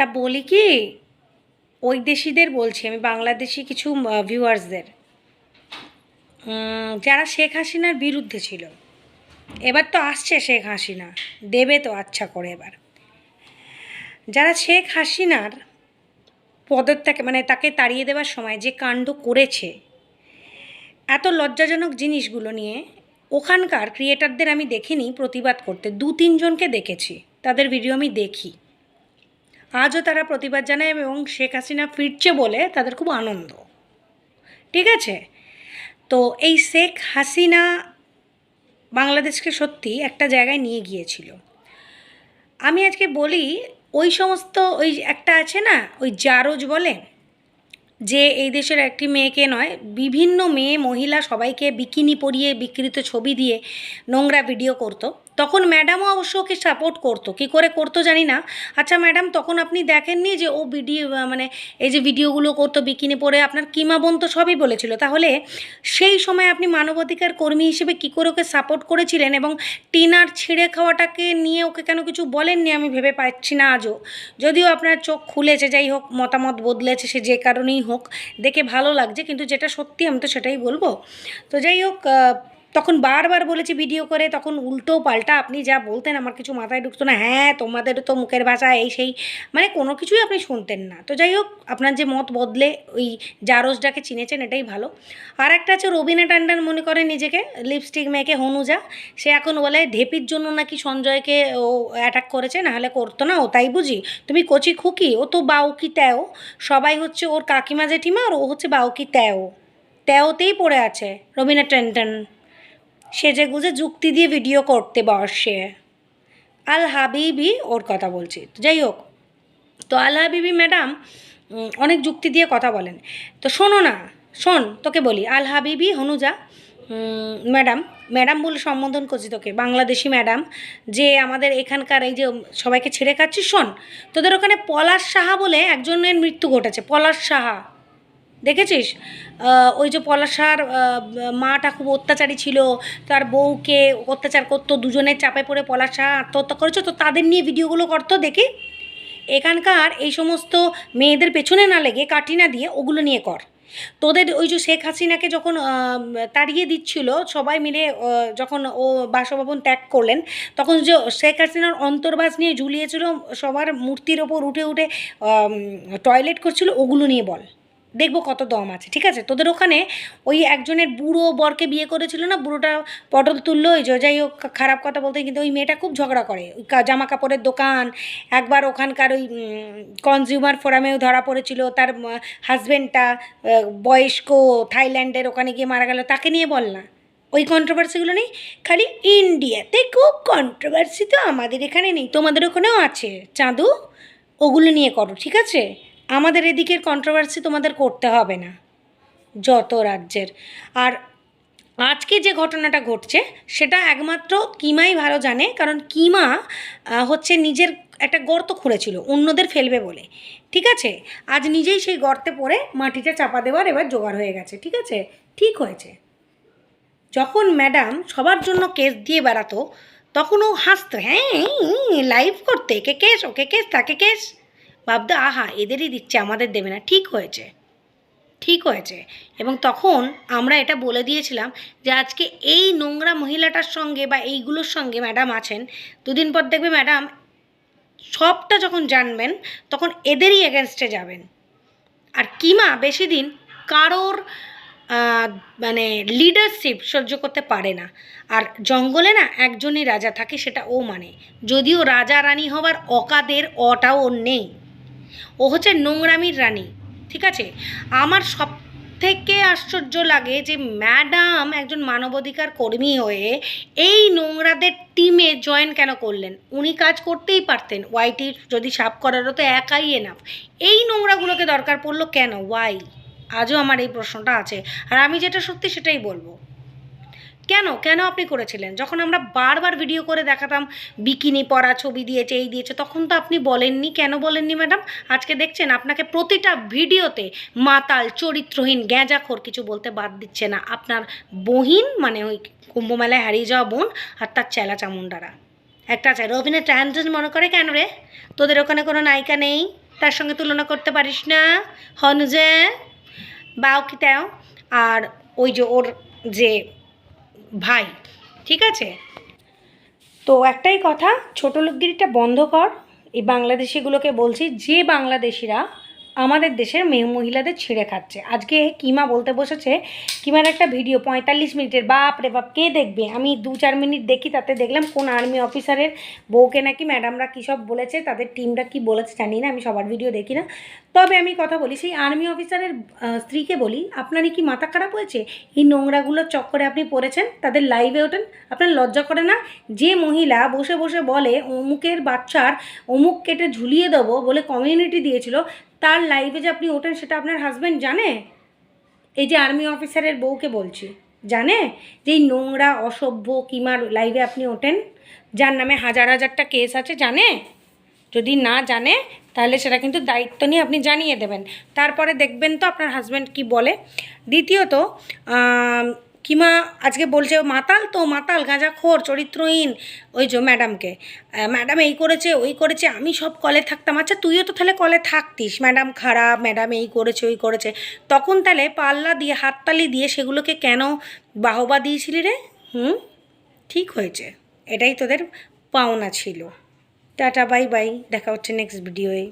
তা বলি কি? ওই দেশিদের বলছি, আমি বাংলাদেশি কিছু ভিউয়ার্সদের যারা শেখ হাসিনার বিরুদ্ধে ছিল। এবার তো আসছে শেখ হাসিনা, দেবে তো আচ্ছা করে এবার। যারা শেখ হাসিনার পদত্যাগে মানে তাকে তাড়িয়ে দেওয়ার সময় যে কাণ্ড করেছে, এত লজ্জাজনক জিনিসগুলো নিয়ে ওখানকার ক্রিয়েটারদের আমি দেখিনি, প্রতিবাদ করতে। দু তিনজনকে দেখেছি, তাদের ভিডিও আমি দেখি। আজও তারা প্রতিবাদ জানায় এবং শেখ হাসিনা ফিরছে বলে তাদের খুব আনন্দ। ঠিক আছে? তো এই শেখ হাসিনা বাংলাদেশকে সত্যি একটা জায়গায় নিয়ে গিয়েছিল। আমি আজকে বলি, ওই সমস্ত ওই একটা আছে না, ওই জারজ বলে, যে এই দেশের একটি মেয়েকে নয়, বিভিন্ন মেয়ে মহিলা সবাইকে বিকিনি পরিয়ে বিকৃত ছবি দিয়ে নোংরা ভিডিও করতো। তখন ম্যাডামও অবশ্য ওকে সাপোর্ট করতো। কী করে করতো জানি না। আচ্ছা ম্যাডাম তখন আপনি দেখেননি যে ও ভিডিও মানে এই যে ভিডিওগুলো করতো বিকিনি পরে আপনার কিমা বোন তো সবই বলেছিল। তাহলে সেই সময় আপনি মানবাধিকার কর্মী হিসেবে কী করে ওকে সাপোর্ট করেছিলেন এবং টিনার ছিঁড়ে খাওয়াটাকে নিয়ে ওকে কেন কিছু বলেননি? আমি ভেবে পাচ্ছি না আজও। যদিও আপনার চোখ খুলেছে, যাই হোক, মতামত বদলেছে, সে যে কারণেই হোক, দেখে ভালো লাগছে, কিন্তু যেটা সত্যি আমি তো সেটাই বলব। তো যাই হোক তখন বারবার বলেছি ভিডিও করে, তখন উল্টো পাল্টা আপনি যা বলতেন আমার কিছু মাথায় ঢুকতো না। হ্যাঁ তোমাদের তো মুখের ভাষা এই সেই। মানে কোনো কিছুই আপনি শুনতেন না। তো যাই হোক, আপনার যে মত বদলে ওই জারজটাকে চিনেছেন, এটাই ভালো। আর একটা আছে রবিনা টান্ডান মনে করে নিজেকে লিপস্টিক মেয়েকে হনুজা। সে এখন বলে, ঢেপির জন্য নাকি সঞ্জয়কে ও অ্যাটাক করেছে? নাহলে করতো না ও, তাই বুঝি? তুমি কচি খুকি, ও তো বাউকি ত্যাও। সবাই হচ্ছে ওর কাকিমা জেঠিমা আর ও হচ্ছে বাউকি ত্যাও। ত্যাওতেই পড়ে আছে রবিনা টেন্টন সেজে গুজে যুক্তি দিয়ে ভিডিও করতে বসে। আল হাবিবি ওর কথা বলছি। যাই হোক, তো আল হাবিবি ম্যাডাম অনেক যুক্তি দিয়ে কথা বলেন। তো শোনো না, শোন, তোকে বলি, আল হাবিবি, হনুজা ম্যাডাম ম্যাডাম বলে সম্বোধন করছি তোকে, বাংলাদেশি ম্যাডাম, যে আমাদের এখানকার এই যে সবাইকে ছেড়ে খাচ্ছিস, শোন, তোদের ওখানে পলাশ সাহা বলে একজনের মৃত্যু ঘটেছে, পলাশ সাহা। দেখেছিস? ওই যে পলাশার মাটা খুব অত্যাচারী ছিল, তার বউকে অত্যাচার করতো, দুজনের চাপে পড়ে পলাশা আত্মহত্যা করেছে, তো তাদের নিয়ে ভিডিওগুলো করতো, দেখি। এখানকার এই সমস্ত মেয়েদের পেছনে না লেগে কাটি না দিয়ে ওগুলো নিয়ে কর। তোদের ওই যে শেখ হাসিনাকে যখন তাড়িয়ে দিচ্ছিল, সবাই মিলে যখন ও বাসভবন ত্যাগ করলেন, তখন যে শেখ হাসিনার অন্তর্বাস নিয়ে ঝুলিয়েছিল, সবার মূর্তির ওপর উঠে উঠে টয়লেট করছিল, ওগুলো নিয়ে বল। দেখব কত দম আছে, ঠিক আছে? তোদের ওখানে ওই একজনের বুড়ো বরকে বিয়ে করেছিল না? বুড়োটা পটল তুললো, ওই যাই হোক, খারাপ কথা বলতে কিন্তু ওই মেয়েটা খুব ঝগড়া করে। ওই জামা কাপড়ের দোকান, একবার ওখানকার ওই কনজিউমার ফোরামেও ধরা পড়েছিল, তার হাজব্যান্ডটা বয়স্ক, থাইল্যান্ডের ওখানে গিয়ে মারা গেল, তাকে নিয়ে বল না। ওই কন্ট্রোভার্সিগুলো নেই, খালি ইন্ডিয়াতে খুব কন্ট্রোভার্সি তো আমাদের এখানে নেই, তোমাদের ওখানেও আছে। চাঁদু, ওগুলো নিয়ে করো, ঠিক আছে? আমাদের এদিকের কন্ট্রোভার্সি তোমাদের করতে হবে না, যত রাজ্যের। আর আজকে যে ঘটনাটা ঘটছে, সেটা একমাত্র কিমাই ভালো জানে, কারণ কিমা হচ্ছে নিজের একটা গর্ত খুঁড়েছিল, অন্যদের ফেলবে বলে। ঠিক আছে? আজ নিজেই সেই গর্তে পড়ে মাটিটা চাপা দেওয়ার এবার জোগাড় হয়ে গেছে, ঠিক আছে? ঠিক হয়েছে। যখন ম্যাডাম সবার জন্য কেস দিয়ে বেড়াতো, তখন ও হাসতো হ্যাঁ লাইভ করতে, কে কেস, ওকে কেস, তাকে কেস? ভাবতো, আহা, এদেরই দিচ্ছে, আমাদের দেবে না। ঠিক হয়েছে। ঠিক হয়েছে। এবং তখন আমরা এটা বলে দিয়েছিলাম যে, আজকে এই নোংরা মহিলাটার সঙ্গে বা এইগুলোর সঙ্গে ম্যাডাম আছেন, দুদিন পর দেখবে ম্যাডাম সবটা যখন জানবেন, তখন এদেরই এগেনস্টে যাবেন। আর কিমা বেশি দিন কারোর মানে লিডারশিপ সহ্য করতে পারে না। আর জঙ্গলে না একজনই রাজা থাকে, সেটা ও মানে। যদিও রাজা রানী হবার অকাদের অটাও নেই। ও হচ্ছে নোংরামির রানী, ঠিক আছে? আমার সব থেকে আশ্চর্য লাগে যে ম্যাডাম একজন মানবাধিকার কর্মী হয়ে এই নোংরাদের টিমে জয়েন কেন করলেন? উনি কাজ করতেই পারতেন। ওয়াইটি যদি সাফ করারও তো একাই এনাফ এই নোংরাগুলোকে দরকার পড়ল কেন? ওয়াই আজও আমার এই প্রশ্নটা আছে। আর আমি যেটা সত্যি সেটাই বলব। কেন? কেন আপনি করেছিলেন? যখন আমরা বারবার ভিডিও করে দেখাতাম বিকিনি পরা, ছবি দিয়েছে, এই দিয়েছে, তখন তো আপনি বলেননি। কেন বলেননি ম্যাডাম আজকে দেখছেন, আপনাকে প্রতিটা ভিডিওতে মাতাল, চরিত্রহীন, গ্যাঁজাখোর কিছু বলতে বাদ দিচ্ছে না। আপনার বহিন মানে ওই কুম্ভমেলায় হারিয়ে যাওয়া বোন আর তার চেলা চামুন্ডারা একটা আছে, রবিনা ট্যান্ডন মনে করে কেন রে? তোদের ওখানে কোনো নায়িকা নেই? তার সঙ্গে তুলনা করতে পারিস না? হনুজে? বাও কি তেও আর ওই যে ওর যে ভাই, ঠিক আছে? তো একটাই কথা ছোটো লোকগিরিটা বন্ধ কর। এই বাংলাদেশিগুলোকে বলছি, যে বাংলাদেশিরা আমাদের দেশের মেয়ে মহিলাদের ছিঁড়ে খাচ্ছে। আজকে কিমা বলতে বসেছে? কিমার একটা ভিডিও পঁয়তাল্লিশ মিনিটের, বাপ রে বাপ, কে দেখবে? আমি দু চার মিনিট দেখি, তাতে দেখলাম কোন আর্মি অফিসারের বউকে নাকি ম্যাডামরা কী সব বলেছে, তাদের টিমরা কি বলেছে জানি না, আমি সবার ভিডিও দেখি না। তবে আমি কথা বলি, সেই আর্মি অফিসারের স্ত্রীকে বলি আপনারই কি মাথা খারাপ হয়েছে? এই নোংরাগুলোর চক্করে আপনি পড়েছেন? তাদের লাইভে ওঠেন? আপনার লজ্জা করে না? যে মহিলা বসে বসে বলে, অমুকের বাচ্চার অমুক কেটে ঝুলিয়ে দেবো বলে কমিউনিটি দিয়েছিল তার লাইভে যে আপনি ওঠেন সেটা আপনার হাজব্যান্ড জানে? এই যে আর্মি অফিসারের বউকে বলছি, জানে? যে এই নোংরা, অসভ্য, কিমার লাইভে আপনি ওঠেন, যার নামে হাজার হাজারটা কেস আছে, জানে? যদি না জানে, তাহলে সেটা কিন্তু দায়িত্ব নিয়ে আপনি জানিয়ে দেবেন। তারপরে দেখবেন তো আপনার হাজব্যান্ড কি বলে? দ্বিতীয়ত কিমা আজকে বলছে, মাতাল তো, মাতাল, গাঁজাখোর, চরিত্রহীন। ওই যে ম্যাডামকে। ম্যাডাম এই করেছে, ওই করেছে, আমি সব কলে থাকতাম। আচ্ছা তুইও তো তাহলে কলে থাকতিস। ম্যাডাম খারাপ, ম্যাডাম এই করেছে, ওই করেছে। তখন তাহলে পাল্লা দিয়ে, হাততালি দিয়ে সেগুলোকে কেন বাহবা দিয়েছিলি রে? হুম? ঠিক হয়েছে। এটাই তোদের পাওনা ছিল। Tata, bye bye. দেখা হচ্ছে নেক্সট ভিডিওয়ে